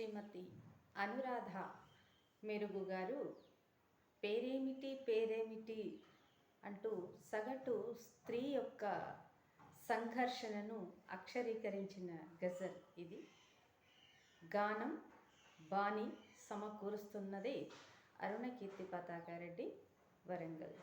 శ్రీమతి అనురాధ మెరుగు గారు పేరేమిటి పేరేమిటి అంటూ సగటు స్త్రీ యొక్క సంఘర్షణను అక్షరీకరించిన గజల్ ఇది. గానం బాణి సమకూరుస్తున్నది అరుణకీర్తి పతాకారెడ్డి వరంగల్.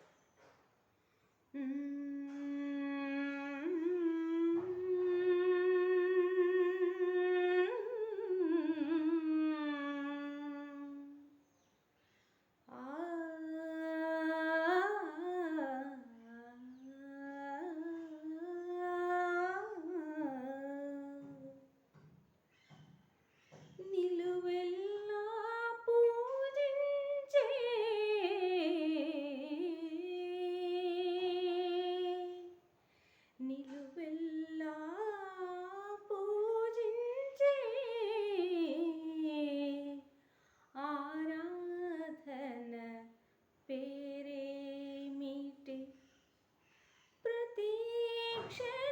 মানুষের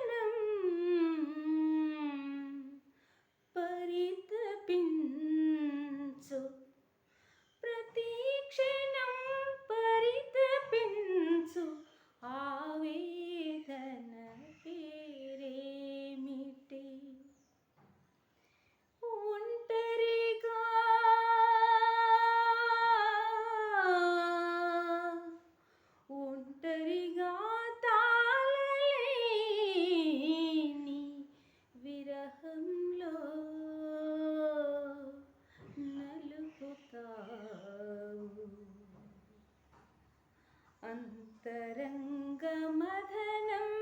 अन्तरङ्गमथनम्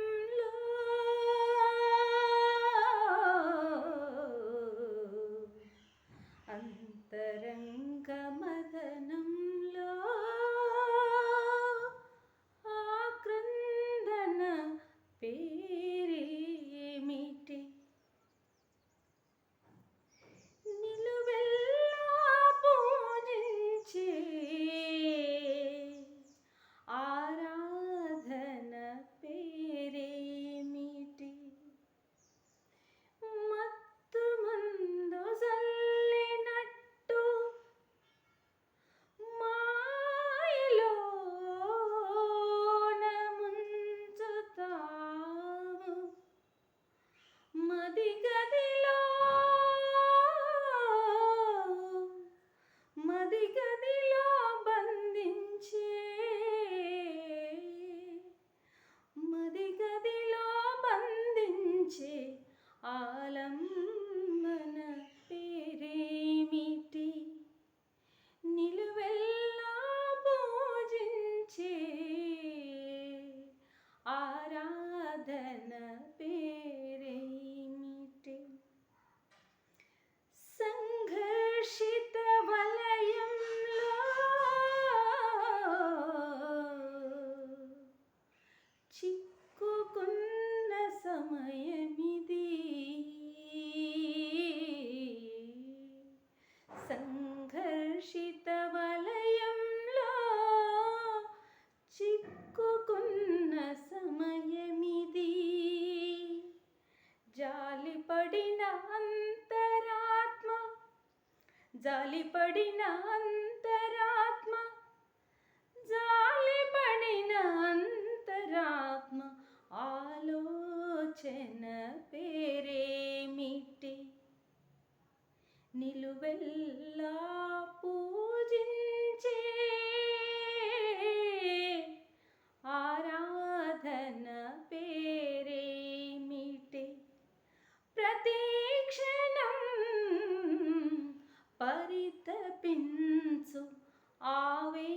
సమయమిది. సంఘర్షిత వలయంలో చిక్కుకున్న సమయమిది. జాలిపడిన అంతరాత్మ జాలిపడిన అంత వెల్లా పూజించే ఆరాధన పేరేమిటి ప్రతీక్షణం పరితపించు ఆవే